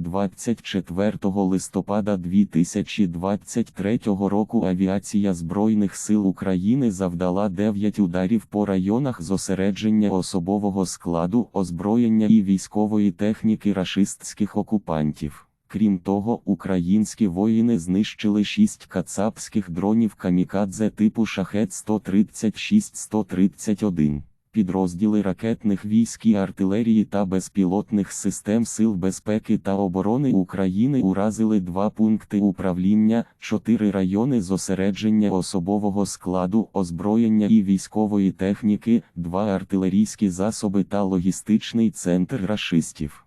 24 листопада 2023 року авіація Збройних сил України завдала 9 ударів по районах зосередження особового складу, озброєння і військової техніки рашистських окупантів. Крім того, українські воїни знищили 6 кацапських дронів камікадзе типу Шахет 136-131. Підрозділи ракетних військ і артилерії та безпілотних систем Сил безпеки та оборони України уразили два пункти управління, чотири райони зосередження особового складу, озброєння і військової техніки, два артилерійські засоби та логістичний центр рашистів.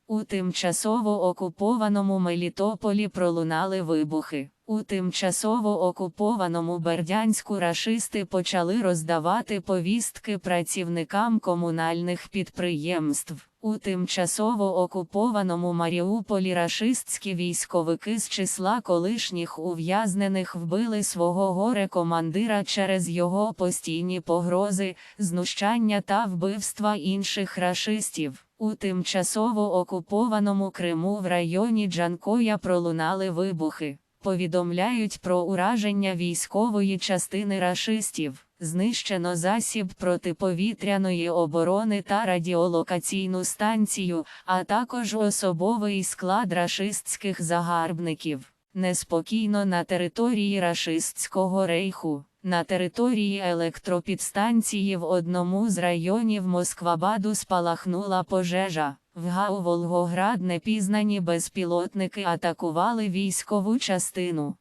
У тимчасово окупованому Мелітополі пролунали вибухи. У тимчасово окупованому Бердянську рашисти почали роздавати повістки працівникам комунальних підприємств. У тимчасово окупованому Маріуполі рашистські військовики з числа колишніх ув'язнених вбили свого горе-командира через його постійні погрози, знущання та вбивства інших рашистів. У тимчасово окупованому Криму в районі Джанкоя пролунали вибухи. Повідомляють про ураження військової частини рашистів, знищено засіб протиповітряної оборони та радіолокаційну станцію, а також особовий склад рашистських загарбників. Неспокійно на території рашистського рейху. На території електропідстанції в одному з районів Москвабаду спалахнула пожежа. В ГАУ Волгоград непізнані безпілотники атакували військову частину.